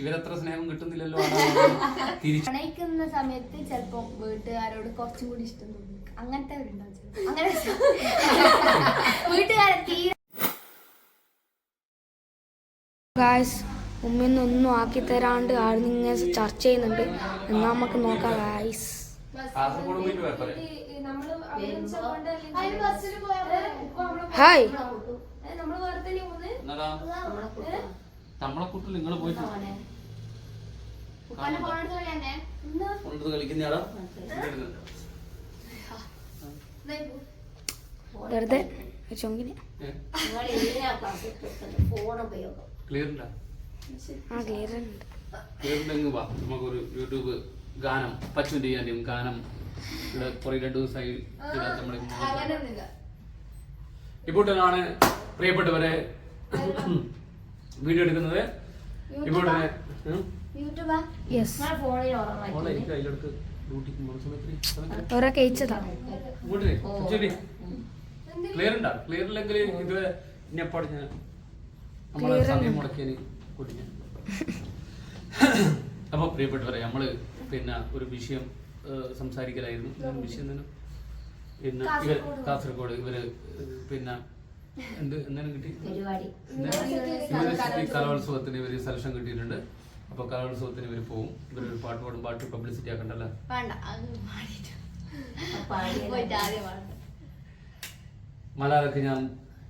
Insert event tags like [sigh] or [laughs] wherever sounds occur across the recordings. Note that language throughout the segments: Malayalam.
ഇവരത്ര സ്നേഹം കിട്ടുന്നില്ലല്ലോ പ്രണയിക്കുന്ന സമയത്ത് ചിലപ്പോ വീട്ടുകാരോട് കുറച്ചും കൂടി ഇഷ്ടം തോന്നും. അങ്ങനത്തെ. അങ്ങനെ വീട്ടുകാരെ തീരെ ഗായ്സ് ഉമ്മയൊന്നും ആക്കി തരാണ്ട് ആരും ഇങ്ങനെ ചർച്ച ചെയ്യുന്നുണ്ട്. എന്നാ നമുക്ക് നോക്കാം ഗായ്സ് ഹായ് നമ്മൾ വേറെ തന്നെ പോകുന്നത്? എന്നടാ? നമ്മളെ കുട്ടിൽ നിങ്ങൾ പോയിട്ട് ഉപ്പാന്റെ ഫോൺ എടുത്ത് കളിയാണ്ടേ? എന്നാ കൊണ്ടത് കളിക്കുന്നയാടാ ഇതായി പോ. വെറുതെ ചൊങ്കിന്. ക്ലിയർ ഉണ്ടാ? ആ ക്ലിയർ ഉണ്ട്. ക്ലിയർ വാ നമുക്കൊരു യൂട്യൂബ് ഗാനം ചെയ്യാനും ഗാനം ഇവിടെ കുറേ രണ്ടു ദിവസമായി പ്രിയപ്പെട്ടവരെ. വീഡിയോ എടുക്കുന്നത്? ഇപ്പോൾ ക്ലിയർ ഉണ്ടാ? ക്ലിയർ ഇല്ലെങ്കിൽ ഇത് ഞാൻ നമ്മളെ സമയം മുടക്കിയതിന് കൂട്ടി ഞാൻ. അപ്പൊ പ്രിയപ്പെട്ടവരെ നമ്മൾ പിന്നെ ഒരു വിഷയം സംസാരിക്കലായിരുന്നു. വിഷയം തന്നെ പിന്നെ ഇവർ കാസർഗോഡ് ഇവർ പിന്നെ എന്ത് കിട്ടി? യൂണിവേഴ്സിറ്റി കലോത്സവത്തിന് ഇവർ സെലക്ഷൻ കിട്ടിയിട്ടുണ്ട്. അപ്പൊ കലോത്സവത്തിന് ഇവർ പോകും ഇവരൊരു പാട്ട് പാടും. പാട്ട് പബ്ലിസിറ്റി ആക്കണ്ടല്ലേ? മലയാളക്ക് ഞാൻ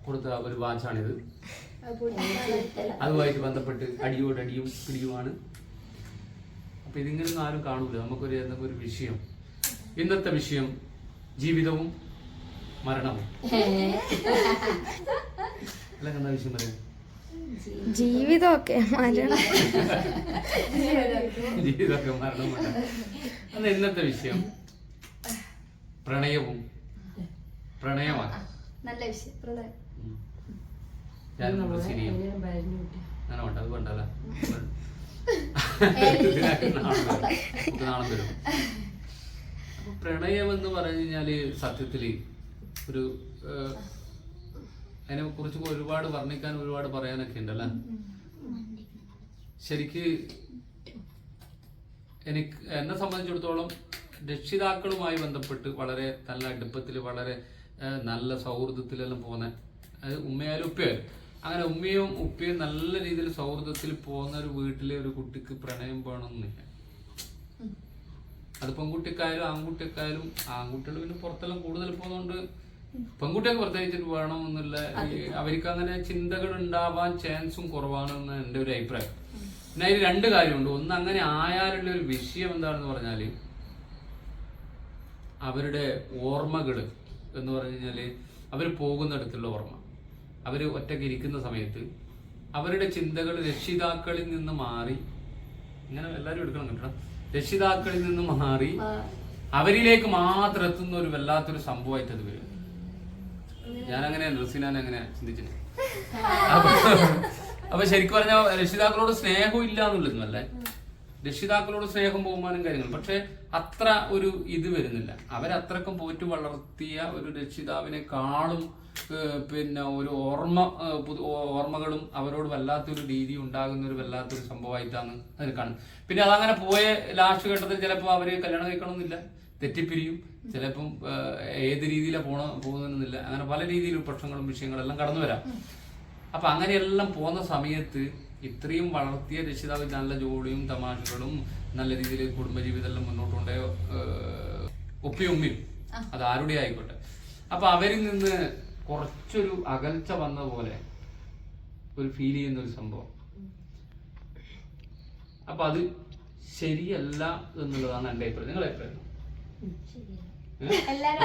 കൊടുത്ത ഒരു വാച്ചാണിത്. അതുമായിട്ട് ബന്ധപ്പെട്ട് അടിയോട് അടിയും പിടിയുമാണ്. അപ്പൊ ഇതിങ്ങനെ ആരും കാണൂല. നമുക്കൊരു എന്തെങ്കിലും ഒരു വിഷയം. ഇന്നത്തെ വിഷയം ജീവിതവും അല്ലെങ്കിൽ എന്താ വിഷയം പറയാം ജീവിതമൊക്കെ മരണം. ജീവിതമൊക്കെ അന്ന് ഇന്നത്തെ വിഷയം. പ്രണയവും പ്രണയമാണ്. നല്ല വിഷയം പ്രണയം. ഉം. ഞാൻ നമ്മുടെ സിനിമ അങ്ങനെ വേണ്ട അത് വേണ്ടല്ല. നാളെ വരും. പ്രണയം എന്ന് പറഞ്ഞു കഴിഞ്ഞാൽ സത്യത്തിൽ ഒരു അതിനെ കുറിച്ച് ഒരുപാട് വർണിക്കാൻ ഒരുപാട് പറയാനൊക്കെ ഉണ്ടല്ലേ? ശരിക്ക് എനിക്ക് എന്നെ സംബന്ധിച്ചിടത്തോളം രക്ഷിതാക്കളുമായി ബന്ധപ്പെട്ട് വളരെ നല്ല അടുപ്പത്തിൽ വളരെ നല്ല സൗഹൃദത്തിലെല്ലാം പോകുന്ന അത് ഉമ്മയായാലും ഉപ്പയായാലും. അങ്ങനെ ഉമ്മയും ഉപ്പയും നല്ല രീതിയിൽ സൗഹൃദത്തിൽ പോകുന്ന ഒരു വീട്ടിലെ ഒരു കുട്ടിക്ക് പ്രണയം വേണമെന്നില്ല. അത് പെൺകുട്ടിക്കായാലും ആൺകുട്ടിക്കായാലും ആൺകുട്ടികൾ പിന്നെ പുറത്തെല്ലാം കൂടുതൽ പോകുന്നതുകൊണ്ട് പെൺകുട്ടിയൊക്കെ പ്രത്യേകിച്ചിട്ട് വേണമെന്നുള്ള അവർക്ക് അങ്ങനെ ചിന്തകൾ ഉണ്ടാവാൻ ചാൻസും കുറവാണെന്ന് എന്റെ ഒരു അഭിപ്രായം. പിന്നെ അതിൽ രണ്ട് കാര്യമുണ്ട്. ഒന്ന് അങ്ങനെ ആയാലുള്ള ഒരു വിഷയം എന്താണെന്ന് പറഞ്ഞാൽ അവരുടെ ഓർമ്മകൾ എന്ന് പറഞ്ഞു കഴിഞ്ഞാൽ അവർ പോകുന്നിടത്തുള്ള ഓർമ്മ. അവർ ഒറ്റയ്ക്ക് ഇരിക്കുന്ന സമയത്ത് അവരുടെ ചിന്തകൾ രക്ഷിതാക്കളിൽ നിന്ന് മാറി ഇങ്ങനെ എല്ലാവരും എടുക്കണം കേട്ടോ. രക്ഷിതാക്കളിൽ നിന്ന് മാറി അവരിലേക്ക് മാത്രം എത്തുന്ന ഒരു വല്ലാത്തൊരു സംഭവമായിട്ട് അത് വരും. ഞാൻ അങ്ങനെ റസീനാൻ അങ്ങനെ ചിന്തിച്ചിട്ട് അപ്പൊ ശരിക്കും പറഞ്ഞാൽ രക്ഷിതാക്കളോട് സ്നേഹം ഇല്ല എന്നുള്ളതല്ലേ രക്ഷിതാക്കളോട് സ്നേഹം ബഹുമാനം കാര്യങ്ങൾ പക്ഷെ അത്ര ഒരു ഇത് വരുന്നില്ല. അവരത്രക്കും പോറ്റു വളർത്തിയ ഒരു രക്ഷിതാവിനെക്കാളും പിന്നെ ഒരു ഓർമ്മ ഓർമ്മകളും അവരോട് വല്ലാത്തൊരു രീതി ഉണ്ടാകുന്ന ഒരു വല്ലാത്തൊരു സംഭവമായിട്ടാണ് അതിന് കാണുന്നത്. പിന്നെ അതങ്ങനെ പോയ ലാസ്റ്റ് ഘട്ടത്തിൽ ചിലപ്പോൾ അവർ കല്യാണം കഴിക്കണമെന്നില്ല തെറ്റിപ്പിരിയും ചിലപ്പം ഏത് രീതിയിലാണ് പോണ പോകുന്നില്ല അങ്ങനെ പല രീതിയിലും പ്രശ്നങ്ങളും വിഷയങ്ങളും എല്ലാം കടന്നു വരാം. അപ്പൊ അങ്ങനെയെല്ലാം പോകുന്ന സമയത്ത് ഇത്രയും വളർത്തിയ രക്ഷിതാവ് നല്ല ജോലിയും തമാശകളും നല്ല രീതിയിൽ കുടുംബജീവിതം എല്ലാം മുന്നോട്ട് കൊണ്ടേ ഉപ്പയും ഉമ്മയും അത് ആരുടെ ആയിക്കോട്ടെ അപ്പൊ അവരിൽ നിന്ന് കുറച്ചൊരു അകൽച്ച വന്ന പോലെ ഒരു ഫീൽ ചെയ്യുന്ന ഒരു സംഭവം. അപ്പൊ അത് ശരിയല്ല എന്നുള്ളതാണ് എന്റെ അഭിപ്രായം. നിങ്ങളുടെ അഭിപ്രായം? എല്ലാരും.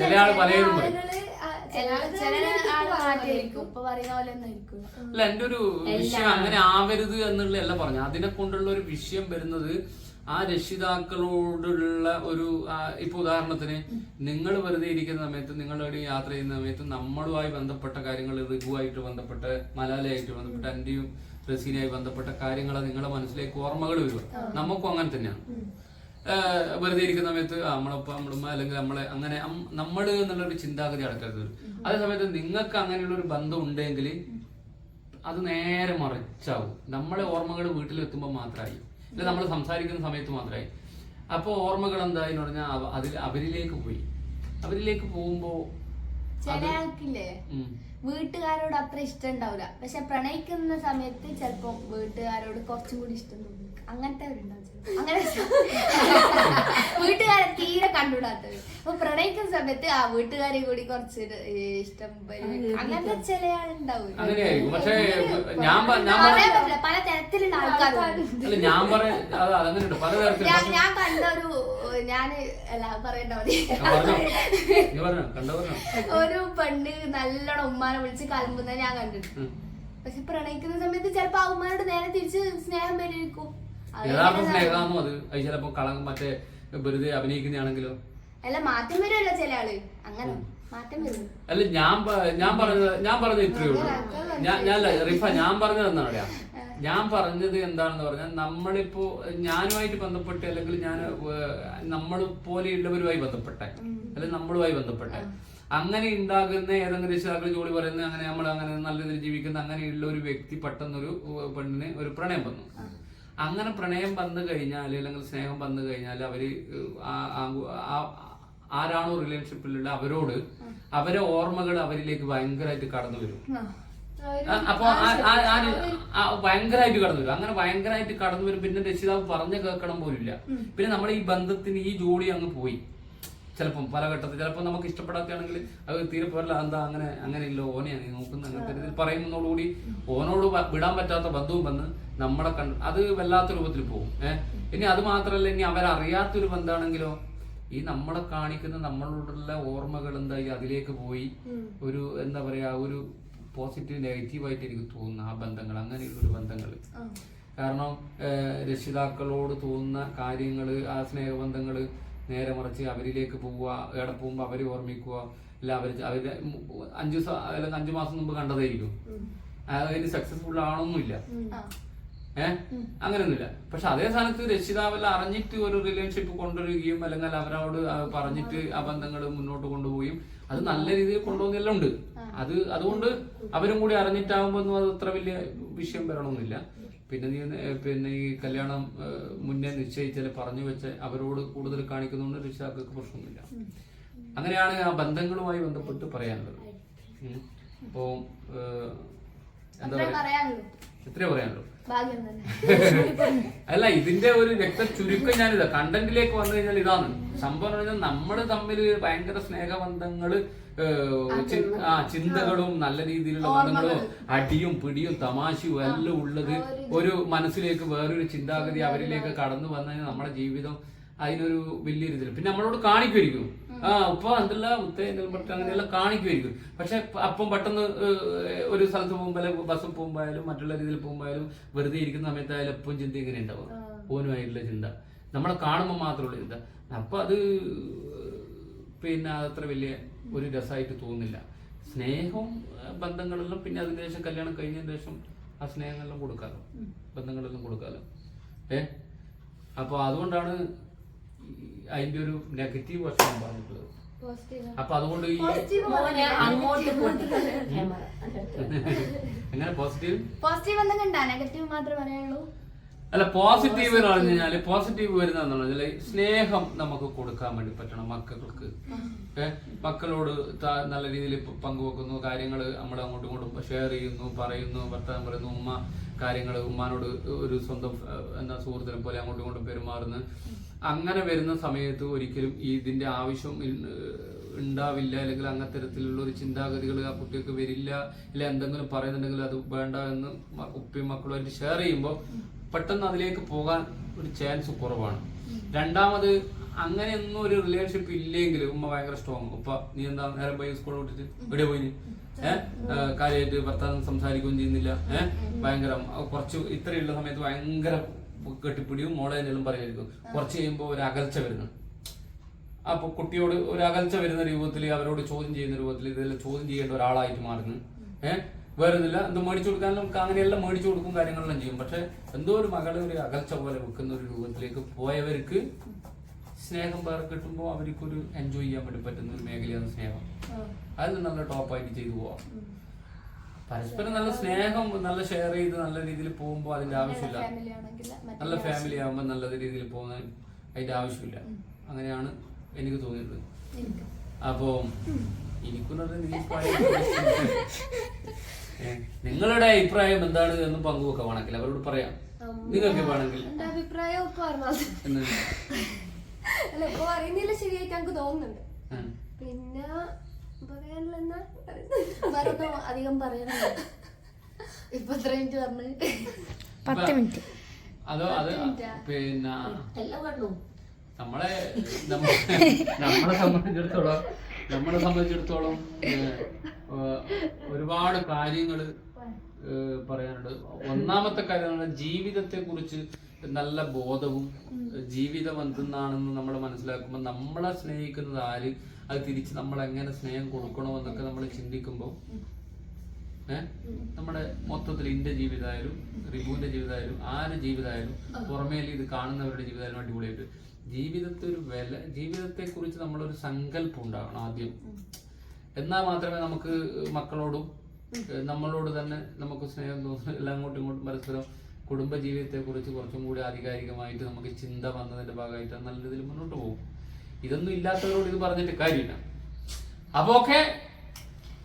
ചില ആൾ പറയും. അല്ല എന്റെ ഒരു വിഷയം അങ്ങനെ ആവരുത് എന്നുള്ളതല്ല പറഞ്ഞു അതിനെ കൊണ്ടുള്ള ഒരു വിഷയം വരുന്നത് ആ രക്ഷിതാക്കളോടുള്ള ഒരു ആ, ഇപ്പൊ ഉദാഹരണത്തിന് നിങ്ങൾ വെറുതെ ഇരിക്കുന്ന സമയത്ത് നിങ്ങളോട് യാത്ര ചെയ്യുന്ന സമയത്ത് നമ്മളുമായി ബന്ധപ്പെട്ട കാര്യങ്ങൾ റിഗുവായിട്ട് ബന്ധപ്പെട്ട മലാലയായിട്ട് ബന്ധപ്പെട്ട് എന്റെയും റസീനയായി ബന്ധപ്പെട്ട കാര്യങ്ങൾ നിങ്ങളുടെ മനസ്സിലേക്ക് ഓർമ്മകൾ വരും നമുക്കും അങ്ങനെ തന്നെയാണ്. വെറുതെ ഇരിക്കുന്ന സമയത്ത് നമ്മളപ്പ നമ്മളുമ്മ അല്ലെങ്കിൽ നമ്മളെ അങ്ങനെ നമ്മൾ എന്നുള്ള ഒരു ചിന്താഗതി അടക്കരുത് അതേ സമയത്ത് നിങ്ങൾക്ക് അങ്ങനെയുള്ള ഒരു ബന്ധം ഉണ്ടെങ്കിൽ അത് നേരെ മറിച്ചാവും. നമ്മളെ ഓർമ്മകൾ വീട്ടിലെത്തുമ്പോൾ മാത്രമായി. അല്ലെങ്കിൽ നമ്മൾ സംസാരിക്കുന്ന സമയത്ത് മാത്രമായി. അപ്പോൾ ഓർമ്മകൾ എന്തായെന്ന് പറഞ്ഞാൽ അതിൽ അവരിലേക്ക് പോയി. അവരിലേക്ക് പോകുമ്പോൾ ചില ആൾക്കില്ലേ? വീട്ടുകാരോട് അത്ര ഇഷ്ടം ഉണ്ടാവില്ല. പക്ഷെ പ്രണയിക്കുന്ന സമയത്ത് ചിലപ്പോ വീട്ടുകാരോട് കുറച്ചും കൂടി ഇഷ്ടം തോന്നും. അങ്ങനത്തെ. [laughs] അങ്ങനെ വീട്ടുകാരെ തീരെ കണ്ടുവിടാത്തവർ അപ്പൊ പ്രണയിക്കുന്ന സമയത്ത് ആ വീട്ടുകാരെ കൂടി കുറച്ച് ഇഷ്ടം അങ്ങനത്തെ ചില ആളുണ്ടാവും. പല തരത്തിലുള്ള ആൾക്കാരുണ്ട്. അല്ല ഞാൻ ഞാൻ ഞാൻ കണ്ട ഒരു ഞാൻ അല്ല പറയണ്ട മതി. ഒരു പെണ്ണ് നല്ലോണം ഉമ്മാനെ വിളിച്ച് കലമ്പുന്ന ഞാൻ കണ്ടിട്ടുണ്ട്. പക്ഷെ പ്രണയിക്കുന്ന സമയത്ത് ചിലപ്പോ ആ ഉമ്മാനോട് നേരെ തിരിച്ച് സ്നേഹം വരെ യഥാർത്ഥ സ്നേഹമാണോ അത്. അത് ചിലപ്പോ കളങ്കം മറ്റേ വെറുതെ അഭിനയിക്കുന്നതാണെങ്കിലോ? അല്ല മാറ്റം വരുമല്ലോ ചില ആൾ. അങ്ങനെ മാറ്റം വരും. അല്ല ഞാൻ പ- ഞാൻ പറഞ്ഞത് ഞാൻ പറഞ്ഞത് ഇത്രയേ ഉള്ളൂ. ഞാൻ ഞാൻ അല്ല, റിഫ ഞാൻ പറഞ്ഞത് എന്താ പറയാ ഞാൻ പറഞ്ഞത് എന്താണെന്ന് പറഞ്ഞാൽ നമ്മളിപ്പോ ഞാനുമായിട്ട് ബന്ധപ്പെട്ട് അല്ലെങ്കിൽ ഞാൻ നമ്മൾ പോലെയുള്ളവരുമായി ബന്ധപ്പെട്ടെ. അല്ലെങ്കിൽ നമ്മളുമായി ബന്ധപ്പെട്ടെ. അങ്ങനെ ഉണ്ടാകുന്ന ഏതെങ്കിലും രക്ഷിതാക്കൾ ജോലി പറയുന്നത് അങ്ങനെ നമ്മൾ അങ്ങനെ നല്ല രീതിയിൽ ജീവിക്കുന്ന അങ്ങനെയുള്ള ഒരു വ്യക്തി പെട്ടെന്നൊരു ഏഹ്, പെണ്ണിന് ഒരു പ്രണയം വന്നു. അങ്ങനെ പ്രണയം വന്നു കഴിഞ്ഞാൽ അല്ലെങ്കിൽ സ്നേഹം വന്നു കഴിഞ്ഞാൽ അവർ ആരാണോ റിലേഷൻഷിപ്പിലുള്ള അവരോട് അവരെ ഓർമ്മകൾ അവരിലേക്ക് ഭയങ്കരമായിട്ട് കടന്നു വരും. അപ്പൊ ഭയങ്കരമായിട്ട് കടന്നു വരും. അങ്ങനെ ഭയങ്കരമായിട്ട് കടന്നു വരും. പിന്നെ രക്ഷിതാവ് പറഞ്ഞു കേൾക്കണം പോലില്ല പിന്നെ നമ്മൾ ഈ ബന്ധത്തിന് ഈ ജോലി അങ്ങ് പോയി. ചിലപ്പം പല ഘട്ടത്തിൽ ചിലപ്പോൾ നമുക്ക് ഇഷ്ടപ്പെടാത്തയാണെങ്കിൽ അത് തീരെ പോരല്ല എന്താ അങ്ങനെ അങ്ങനെ ഇല്ല ഓനെയാണ് നീ നോക്കുന്നത് അങ്ങനത്തെ രീതിയിൽ പറയുന്നതോടുകൂടി ഓനോട് വിടാൻ പറ്റാത്ത ബന്ധവും വന്ന് നമ്മളെ കണ്ട് അത് വല്ലാത്ത രൂപത്തിൽ പോകും. ഏഹ് ഇനി അത് മാത്രമല്ല ഇനി അവരറിയാത്തൊരു ബന്ധമാണെങ്കിലോ ഈ നമ്മളെ കാണിക്കുന്ന നമ്മളോടുള്ള ഓർമ്മകൾ എന്തായി അതിലേക്ക് പോയി ഒരു എന്താ പറയാ ഒരു പോസിറ്റീവ് നെഗറ്റീവായിട്ട് എനിക്ക് തോന്നുന്നു ആ ബന്ധങ്ങൾ അങ്ങനെയുള്ള ഒരു ബന്ധങ്ങൾ. കാരണം രക്ഷിതാക്കളോട് തോന്നുന്ന കാര്യങ്ങൾ ആ സ്നേഹബന്ധങ്ങൾ നേരെ മറിച്ച് അവരിലേക്ക് പോവുക എവിടെ പോകുമ്പോൾ അവരെ ഓർമ്മിക്കുക. അല്ല അവർ അവർ അഞ്ചു ദിവസം അല്ലെങ്കിൽ അഞ്ചു മാസം മുമ്പ് കണ്ടതായിരിക്കും. അതിന് സക്സസ്ഫുൾ ആണൊന്നുമില്ല. ഏഹ് അങ്ങനെയൊന്നുമില്ല പക്ഷെ അതേ സ്ഥാനത്ത് രക്ഷിതാവല്ല അറിഞ്ഞിട്ട് ഒരു റിലേഷൻഷിപ്പ് കൊണ്ടുവരികയും അല്ലെങ്കിൽ അവരോട് പറഞ്ഞിട്ട് ആ ബന്ധങ്ങൾ മുന്നോട്ട് കൊണ്ടുപോവുകയും അത് നല്ല രീതിയിൽ കൊണ്ടുപോകുന്നെല്ലാം ഉണ്ട് അത് അതുകൊണ്ട് അവരും കൂടി അറിഞ്ഞിട്ടാകുമ്പോൾ അത് അത്ര വലിയ വിഷയം വരണമെന്നില്ല. പിന്നെ നീ പിന്നെ ഈ കല്യാണം മുന്നേ നിശ്ചയിച്ചാൽ പറഞ്ഞു വെച്ച് അവരോട് കൂടുതൽ കാണിക്കുന്നതുകൊണ്ട് രക്ഷിതാക്കൾക്ക് പ്രശ്നമൊന്നുമില്ല. അങ്ങനെയാണ് ആ ബന്ധങ്ങളുമായി ബന്ധപ്പെട്ട് പറയാനുള്ളത്. അപ്പോ എന്താ പറയാ? എത്രയാ പറയാനുള്ളൂ. [laughs] അല്ല ഇതിന്റെ ഒരു വ്യക്ത ചുരുക്കം ഞാനിതാ. കണ്ടന്റിലേക്ക് വന്നു കഴിഞ്ഞാൽ ഇതാണ്. സംഭവം പറഞ്ഞാൽ നമ്മൾ തമ്മിൽ ഭയങ്കര സ്നേഹബന്ധങ്ങൾ ആ ചിന്തകളും നല്ല രീതിയിലുള്ള ബന്ധങ്ങളും അടിയും പിടിയും തമാശയും എല്ലാം ഉള്ളത് ഒരു മനസ്സിലേക്ക് വേറൊരു ചിന്താഗതി അവരിലേക്ക് കടന്നു വന്നതിന് നമ്മുടെ ജീവിതം അതിനൊരു വലിയ രീതിയിൽ പിന്നെ നമ്മളോട് കാണിക്കുമായിരിക്കും. ആ ഉപ്പ എന്തല്ല ഉത്ത എന്തെങ്കിലും അങ്ങനെയെല്ലാം കാണിക്കുമായിരിക്കും. പക്ഷെ അപ്പം പെട്ടെന്ന് ഒരു സ്ഥലത്ത് പോകുമ്പോൾ ബസ്സിൽ പോകുമ്പോയാലും മറ്റുള്ള രീതിയിൽ പോകുമ്പോയാലും വെറുതെ ഇരിക്കുന്ന സമയത്തായാലും എപ്പം ചിന്ത ഇങ്ങനെ ഉണ്ടാവും. ഓനുമായിട്ടുള്ള ചിന്ത. നമ്മളെ കാണുമ്പോൾ മാത്രമുള്ള ചിന്ത. അപ്പൊ അത് പിന്നെ അതത്ര വലിയ ഒരു രസമായിട്ട് തോന്നുന്നില്ല. സ്നേഹവും ബന്ധങ്ങളെല്ലാം പിന്നെ അതിന് ശേഷം കല്യാണം കഴിഞ്ഞതിന് ശേഷം ആ സ്നേഹങ്ങളെല്ലാം കൊടുക്കാലോ? ബന്ധങ്ങളെല്ലാം കൊടുക്കാലോ? ഏ? അപ്പൊ അതുകൊണ്ടാണ് അതിന്റെ ഒരു നെഗറ്റീവ് വശം ഞാൻ പറഞ്ഞിട്ടുള്ളത്. അപ്പൊ അതുകൊണ്ട് ഈ എങ്ങനെ? പോസിറ്റീവ്? പോസിറ്റീവ് എന്തെങ്കിലും നെഗറ്റീവ് മാത്രമേ പറയാനുള്ളൂ. അല്ല പോസിറ്റീവ് എന്ന് പറഞ്ഞു കഴിഞ്ഞാൽ പോസിറ്റീവ് വരുന്ന പറഞ്ഞാൽ സ്നേഹം നമുക്ക് കൊടുക്കാൻ വേണ്ടി പറ്റണം മക്കൾക്ക്. മക്കളോട് നല്ല രീതിയിൽ പങ്കുവെക്കുന്നു കാര്യങ്ങൾ നമ്മൾ അങ്ങോട്ടും ഇങ്ങോട്ടും ഷെയർ ചെയ്യുന്നു പറയുന്നു ഭർത്താവ് പറയുന്നു ഉമ്മ കാര്യങ്ങൾ ഉമ്മാനോട് ഒരു സ്വന്തം എന്താ സുഹൃത്തിനെ പോലെ അങ്ങോട്ടും ഇങ്ങോട്ടും പെരുമാറുന്നു. അങ്ങനെ വരുന്ന സമയത്ത് ഒരിക്കലും ഇതിന്റെ ആവശ്യം ഉണ്ടാവില്ല. അല്ലെങ്കിൽ അങ്ങനത്തെ തരത്തിലുള്ള ഒരു ചിന്താഗതികൾ ആ കുട്ടികൾക്ക് വരില്ല. ഇല്ല എന്തെങ്കിലും പറയുന്നുണ്ടെങ്കിൽ അത് വേണ്ട എന്ന് ഉപ്പയും മക്കളുമായിട്ട് ഷെയർ ചെയ്യുമ്പോൾ പെട്ടെന്ന് അതിലേക്ക് പോകാൻ ഒരു ചാൻസ് കുറവാണ്. രണ്ടാമത് അങ്ങനെയൊന്നും ഒരു റിലേഷൻഷിപ്പ് ഇല്ലെങ്കിൽ ഉമ്മ ഭയങ്കര സ്ട്രോങ് ഉപ്പ നീ എന്താ നേരം പോയി സ്കൂൾ വിട്ടിട്ട് എവിടെ പോയി ഏഹ് കാര്യമായിട്ട് ഭർത്താവ് സംസാരിക്കുകയും ചെയ്യുന്നില്ല. ഏഹ് ഭയങ്കര കുറച്ച് ഇത്രയുള്ള സമയത്ത് ഭയങ്കര കെട്ടിപ്പിടിയും മോളെ എന്തെങ്കിലും പറയുമായിരിക്കും. കുറച്ച് കഴിയുമ്പോൾ ഒരു അകൽച്ച വരുന്നു. അപ്പൊ കുട്ടിയോട് ഒരു അകൽച്ച വരുന്ന രൂപത്തിൽ അവരോട് ചോദ്യം ചെയ്യുന്ന രൂപത്തിൽ ഇതെല്ലാം ചോദ്യം ചെയ്യേണ്ട ഒരാളായിട്ട് മാറുന്നു. ഏഹ് വേറെ ഒന്നുമില്ല എന്തോ മേടിച്ചു കൊടുക്കാനും നമുക്ക് അങ്ങനെയെല്ലാം മേടിച്ചു കൊടുക്കും കാര്യങ്ങളെല്ലാം ചെയ്യും. പക്ഷെ എന്തോ ഒരു മകളെ ഒരു അകൽച്ച പോലെ വെക്കുന്ന ഒരു രൂപത്തിലേക്ക് പോയവർക്ക് സ്നേഹം വേറെ കിട്ടുമ്പോൾ അവർക്കൊരു എൻജോയ് ചെയ്യാൻ വേണ്ടി പറ്റുന്ന ഒരു മേഖലയാണ് സ്നേഹം. അതിൽ നല്ല ടോപ്പായിട്ട് ചെയ്തു പോവാം. പരസ്പരം നല്ല സ്നേഹം നല്ല ഷെയർ ചെയ്ത് നല്ല രീതിയിൽ പോകുമ്പോൾ അതിന്റെ ആവശ്യമില്ല. നല്ല ഫാമിലി ആകുമ്പോൾ നല്ല രീതിയിൽ പോകുന്ന അതിന്റെ ആവശ്യമില്ല. അങ്ങനെയാണ് എനിക്ക് തോന്നിയത്. അപ്പോ എനിക്കുള്ളത് [laughs] നിങ്ങളുടെ അഭിപ്രായം എന്താണ് എന്ന് പങ്കുവെക്കാം വേണമെങ്കിൽ അവരോട് പറയാം. നിങ്ങൾക്ക് വേണമെങ്കിൽ. എന്റെ അഭിപ്രായം ഒക്കെ പറഞ്ഞത്. അല്ല ഇപ്പൊ പറയുന്നില്ല ശരിയായിട്ട് എനിക്ക് തോന്നുന്നുണ്ട്. പിന്നെ വേറെ അധികം പറയണല്ലോ ഇപ്പൊ എത്ര മിനിറ്റ് പറഞ്ഞു? പത്ത് മിനിറ്റ്. അതോ അത് പിന്നെ എല്ലാം കണ്ടു നമ്മളെ നമ്മ- നമ്മളെ സംബന്ധിച്ചിടത്തോളം നമ്മളെ സംബന്ധിച്ചിടത്തോളം ഒരുപാട് കാര്യങ്ങൾ പറയാനുണ്ട്. ഒന്നാമത്തെ കാര്യം ജീവിതത്തെ കുറിച്ച് നല്ല ബോധവും ജീവിതം എന്തെന്നാണെന്ന് നമ്മൾ മനസ്സിലാക്കുമ്പോൾ നമ്മളെ സ്നേഹിക്കുന്നത് ആര്? അത് തിരിച്ച് നമ്മൾ എങ്ങനെ സ്നേഹം കൊടുക്കണോ എന്നൊക്കെ നമ്മൾ ചിന്തിക്കുമ്പോൾ ഏഹ് നമ്മുടെ മൊത്തത്തിൽ ഇന്റെ ജീവിതമായാലും റിബുവിന്റെ ജീവിതമായാലും ആരുടെ ജീവിതമായാലും പുറമേൽ ഇത് കാണുന്നവരുടെ ജീവിതമായാലും അടിപൊളിയായിട്ട്. ജീവിതത്തെ ഒരു വില ജീവിതത്തെ കുറിച്ച് നമ്മളൊരു സങ്കല്പം ഉണ്ടാകണം ആദ്യം. എന്നാൽ മാത്രമേ നമുക്ക് മക്കളോടും നമ്മളോട് തന്നെ നമുക്ക് സ്നേഹം തോന്നുന്നു എല്ലാം അങ്ങോട്ടും ഇങ്ങോട്ടും പരസ്പരം കുടുംബ ജീവിതത്തെ കുറിച്ച് കുറച്ചും കൂടി ആധികാരികമായിട്ട് നമുക്ക് ചിന്ത വന്നതിന്റെ ഭാഗമായിട്ട് നല്ല രീതിയിൽ മുന്നോട്ട് പോകും. ഇതൊന്നും ഇല്ലാത്തവരോട് ഇത് പറഞ്ഞിട്ട് കാര്യമില്ല. അപ്പൊ ഓക്കെ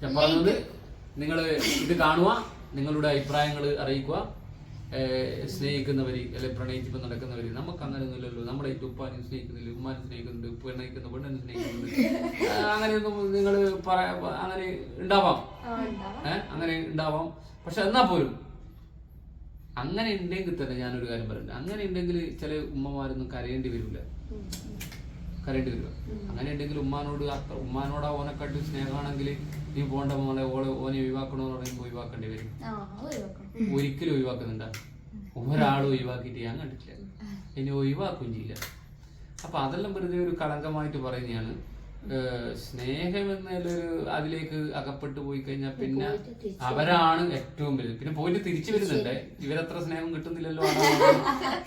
ഞാൻ പറഞ്ഞത് നിങ്ങൾ ഇത് കാണുക നിങ്ങളുടെ അഭിപ്രായങ്ങൾ അറിയിക്കുക. ഏഹ് സ്നേഹിക്കുന്നവര് അല്ലെ പ്രണയിച്ചിപ്പം നടക്കുന്നവർ നമുക്ക് അങ്ങനെ ഒന്നുമില്ലല്ലോ. നമ്മുടെ ഉപ്പാനും സ്നേഹിക്കുന്നില്ല? ഉമ്മാനും സ്നേഹിക്കുന്നുണ്ട് പ്രണയിക്കുന്ന പെണ്ണിനും സ്നേഹിക്കുന്നുണ്ട്. അങ്ങനെയൊന്നും നിങ്ങൾ പറയാ അങ്ങനെ ഉണ്ടാവാം. ഏഹ് അങ്ങനെ ഉണ്ടാവാം. പക്ഷെ എന്നാ പോലും അങ്ങനെ ഉണ്ടെങ്കിൽ തന്നെ ഞാനൊരു കാര്യം പറയുന്നത് അങ്ങനെ ഉണ്ടെങ്കിൽ ചില ഉമ്മമാരൊന്നും കരയേണ്ടി വരില്ല കരയേണ്ടി വരിക അങ്ങനെ ഉണ്ടെങ്കിൽ ഉമ്മാനോട് അത്ര ഉമ്മാനോടാ ഓനെക്കാട്ടി സ്നേഹമാണെങ്കിൽ നീ പോണ്ട മോനെ ഓളെ ഓനെ ഒഴിവാക്കണമെന്ന് പറയുമ്പോൾ ഒഴിവാക്കേണ്ടി വരും. ഒരിക്കലും ഒഴിവാക്കുന്നുണ്ട്. ഒരാളും ഒഴിവാക്കിയിട്ട് ഞാൻ കണ്ടിട്ടില്ല. ഇനി ഒഴിവാക്കുകയും ചെയ്യില്ല. അപ്പൊ അതെല്ലാം വെറുതെ ഒരു കളങ്കമായിട്ട് പറയുന്നതാണ്. സ്നേഹം എന്നൊരു അതിലേക്ക് അകപ്പെട്ടു പോയി കഴിഞ്ഞാൽ പിന്നെ അവരാണ് ഏറ്റവും വലുത്. പിന്നെ പോയിട്ട് തിരിച്ചു വരുന്നുണ്ട്. ഇവരത്ര സ്നേഹം കിട്ടുന്നില്ലല്ലോ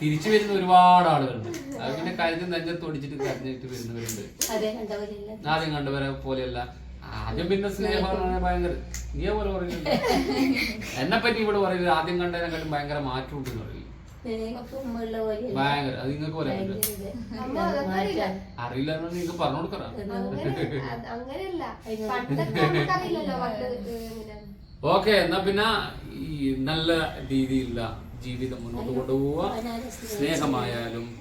തിരിച്ചു വരുന്ന ഒരുപാട് ആളുകളുണ്ട്. അത് പിന്നെ കരുതി നെഞ്ചത്ത് ഒടിച്ചിട്ട് കരഞ്ഞിട്ട് വരുന്നവരുണ്ട്. ആദ്യം കണ്ടവരെ പോലെയല്ല. ആദ്യം പിന്നെ സ്നേഹം ഭയങ്കര നീ പോലെ പറയുന്നത് എന്നെ പറ്റി ഇവിടെ പറയുന്നത് ആദ്യം കണ്ടതിനെക്കാട്ടും ഭയങ്കര മാറ്റം ഉണ്ട് എന്ന് പറയും ഭയങ്കര. അത് നിങ്ങൾക്ക് പറയാൻ അറിയില്ല. എന്ന് നിങ്ങൾക്ക് പറഞ്ഞു കൊടുക്കറ. ഓക്കെ എന്നാ പിന്നെ ഈ നല്ല രീതിയിലുള്ള ജീവിതം മുന്നോട്ട് കൊണ്ടുപോവുക. സ്നേഹമായാലും [laughs]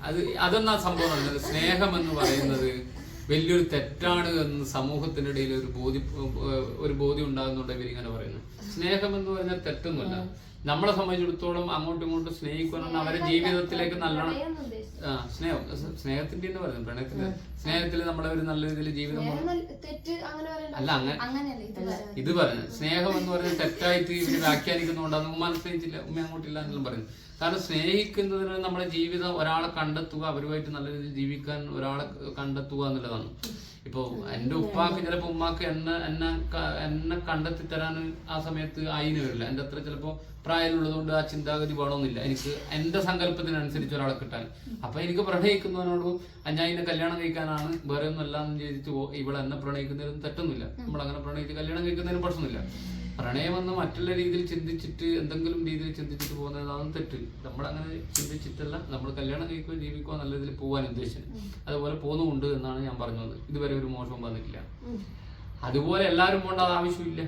അത് അതെന്നാ സംഭവം നടന്നത് സ്നേഹം എന്ന് പറയുന്നത് വലിയൊരു തെറ്റാണ് എന്ന് സമൂഹത്തിനിടയിൽ ഒരു ബോധ്യ ഒരു ബോധ്യം ഉണ്ടാകുന്നുണ്ട് ഇങ്ങനെ പറയുന്നു സ്നേഹം എന്ന് പറഞ്ഞാൽ തെറ്റൊന്നുമല്ല. നമ്മളെ സംബന്ധിച്ചിടത്തോളം അങ്ങോട്ടും ഇങ്ങോട്ടും സ്നേഹിക്കുവാനുള്ള അവരെ ജീവിതത്തിലേക്ക് നല്ലോണം ആ സ്നേഹം. സ്നേഹത്തിന്റെ എന്ന് പറയുന്നത് പ്രണയത്തിന്റെ സ്നേഹത്തിൽ നമ്മളെ ഒരു നല്ല രീതിയിൽ ജീവിതം അല്ല അങ്ങനെ ഇത് പറഞ്ഞു സ്നേഹം എന്ന് പറയുന്നത് തെറ്റായിട്ട് ഇവർ [laughs] വ്യാഖ്യാനിക്കുന്നതുകൊണ്ടാണ് ഉമ്മ സ്നേഹിച്ചില്ല ഉമ്മ അങ്ങോട്ടില്ല എന്നെല്ലാം പറയുന്നു കാരണം സ്നേഹിക്കുന്നതിന് നമ്മുടെ ജീവിതം ഒരാളെ കണ്ടെത്തുക അവരുമായിട്ട് നല്ല രീതിയിൽ ജീവിക്കാൻ ഒരാളെ കണ്ടെത്തുക എന്നുള്ളതാണ്. ഇപ്പൊ എന്റെ ഉപ്പാക്ക് ചിലപ്പോ ഉമ്മാക്ക് എന്നെ എന്നെ എന്നെ കണ്ടെത്തി തരാൻ ആ സമയത്ത് ആയിന് വരില്ല. എന്റെ അത്ര ചിലപ്പോ പ്രായമുള്ളത് കൊണ്ട് ആ ചിന്താഗതി വേണമെന്നില്ല. എനിക്ക് എന്റെ സങ്കല്പത്തിനനുസരിച്ച് ഒരാളെ കിട്ടാൻ. അപ്പൊ എനിക്ക് പ്രണയിക്കുന്നവനോട് ഞാൻ കല്യാണം കഴിക്കാനാണ് വേറെ ഒന്നും അല്ല എന്ന് ചോദിച്ചു ഇവിടെ എന്നെ പ്രണയിക്കുന്നതിനും തെറ്റൊന്നുമില്ല. നമ്മൾ അങ്ങനെ പ്രണയിച്ച് കല്യാണം കഴിക്കുന്നതിനും പ്രശ്നമില്ല പ്രണയം എന്ന് മറ്റുള്ള രീതിയിൽ ചിന്തിച്ചിട്ട് എന്തെങ്കിലും രീതിയിൽ ചിന്തിച്ചിട്ട് പോകുന്നതാണ് തെറ്റ്. നമ്മൾ അങ്ങനെ ചിന്തിച്ചിട്ടല്ല. നമ്മൾ കല്യാണം കഴിക്കുകയോ ജീവിക്കുകയോ നല്ല രീതിയിൽ പോകാൻ ഉദ്ദേശിച്ചത്. അതുപോലെ പോകുന്നുമുണ്ട് എന്നാണ് ഞാൻ പറഞ്ഞത്. ഇതുവരെ ഒരു മോശം വന്നിട്ടില്ല. അതുപോലെ എല്ലാവരും പോകേണ്ട ആവശ്യമില്ല.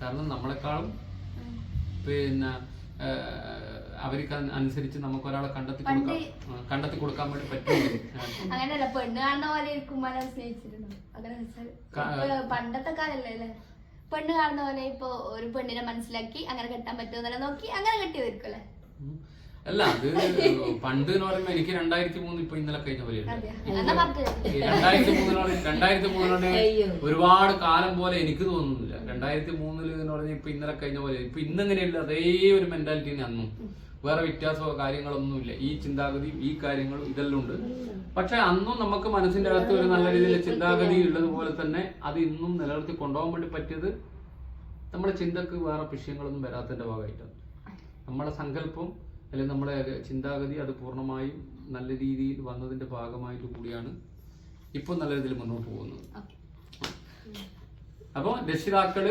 കാരണം നമ്മളെക്കാളും പിന്നെ അവർക്ക് അനുസരിച്ച് നമുക്ക് ഒരാളെ കണ്ടെത്തി കൊടുക്കാം. കണ്ടെത്തി കൊടുക്കാൻ വേണ്ടി പറ്റുമെങ്കിൽ. [laughs] അങ്ങനെയല്ല പെണ്ണ് കാണുന്ന പോലെ അങ്ങനെ ഇപ്പൊ പണ്ടത്തെ കാലല്ലേ അല്ലേ? പെണ്ണ് കാണുന്ന പോലെ ഇപ്പൊ ഒരു പെണ്ണിനെ മനസ്സിലാക്കി അങ്ങനെ കെട്ടാൻ പറ്റുമെന്നല്ല നോക്കി അങ്ങനെ കെട്ടിയതായിരിക്കും അല്ലേ? അത് പണ്ട് എന്ന് പറയുമ്പോ എനിക്ക് രണ്ടായിരത്തി മൂന്ന് ഇപ്പൊ ഇന്നലെ കഴിഞ്ഞ പോലെ രണ്ടായിരത്തി മൂന്നിനോട് രണ്ടായിരത്തി മൂന്നിനോട് ഒരുപാട് കാലം പോലെ എനിക്ക് തോന്നുന്നില്ല. രണ്ടായിരത്തി മൂന്നിൽ എന്ന് പറഞ്ഞാൽ ഇപ്പൊ ഇന്നലെ കഴിഞ്ഞ പോലെ. ഇപ്പൊ ഇന്നെങ്ങനെയല്ല അതേ ഒരു മെന്റാലിറ്റി തന്നെ അന്നും. വേറെ വ്യത്യാസമോ കാര്യങ്ങളൊന്നുമില്ല. ഈ ചിന്താഗതി ഈ കാര്യങ്ങളും ഇതെല്ലാം ഉണ്ട്. പക്ഷെ അന്നും നമുക്ക് മനസ്സിന്റെ അകത്ത് ഒരു നല്ല രീതിയിൽ ചിന്താഗതി ഉള്ളതുപോലെ തന്നെ അത് ഇന്നും നിലനിർത്തി കൊണ്ടുപോകാൻ വേണ്ടി പറ്റിയത് നമ്മുടെ ചിന്തക്ക് വേറെ വിഷയങ്ങളൊന്നും വരാത്തതിന്റെ ഭാഗമായിട്ടാണ്. നമ്മുടെ സങ്കല്പം അല്ലെങ്കിൽ നമ്മുടെ ചിന്താഗതി അത് പൂർണമായും നല്ല രീതിയിൽ വന്നതിന്റെ ഭാഗമായിട്ട് കൂടിയാണ് ഇപ്പൊ നല്ല രീതിയിൽ മുന്നോട്ട് പോകുന്നത്. അപ്പോൾ രക്ഷിതാക്കൾ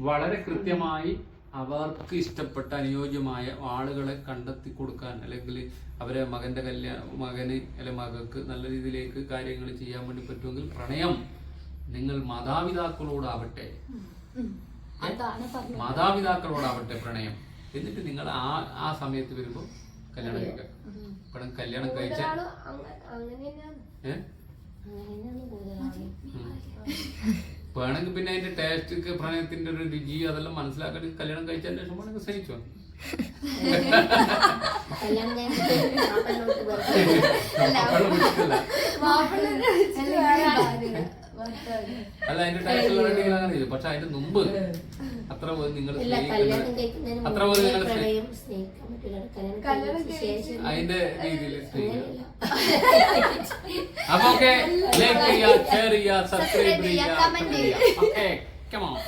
വളരെ കൃത്യമായി അവർക്ക് ഇഷ്ടപ്പെട്ട അനുയോജ്യമായ ആളുകളെ കണ്ടെത്തി കൊടുക്കാൻ അല്ലെങ്കിൽ അവരെ മകന്റെ കല്യാണ മകന് അല്ലെങ്കിൽ മകൾക്ക് നല്ല രീതിയിലേക്ക് കാര്യങ്ങൾ ചെയ്യാൻ വേണ്ടി പറ്റുമെങ്കിൽ പ്രണയം നിങ്ങൾ മാതാപിതാക്കളോടാവട്ടെ. മാതാപിതാക്കളോടാവട്ടെ പ്രണയം. എന്നിട്ട് നിങ്ങൾ ആ ആ സമയത്ത് വരുമ്പോൾ കല്യാണം കഴിക്കാം ഇവിടെ കല്യാണം കഴിച്ച ഏഹ് വേണമെങ്കിൽ പിന്നെ അതിന്റെ ടേസ്റ്റ് പ്രണയത്തിന്റെ ഒരു രുചി അതെല്ലാം മനസ്സിലാക്കാൻ കല്യാണം കഴിച്ചതിന് ശേഷം വേണമെങ്കിൽ. മാപ്പിള അല്ല അതിന്റെ ടേസ്റ്റ് അങ്ങനെ പക്ഷെ അതിന്റെ മുമ്പ് അത്ര പോലും നിങ്ങൾ അത്ര പോലും നിങ്ങൾ അതിന്റെ രീതിയിൽ അങ്ങനെയല്ല [laughs] അപ്പൊ ഓക്കെ ലൈക്ക് ചെയ്യുക ഷെയർ ചെയ്യുക സബ്സ്ക്രൈബ് ചെയ്യുക, comment ചെയ്യുക ഓക്കെ കമോൺ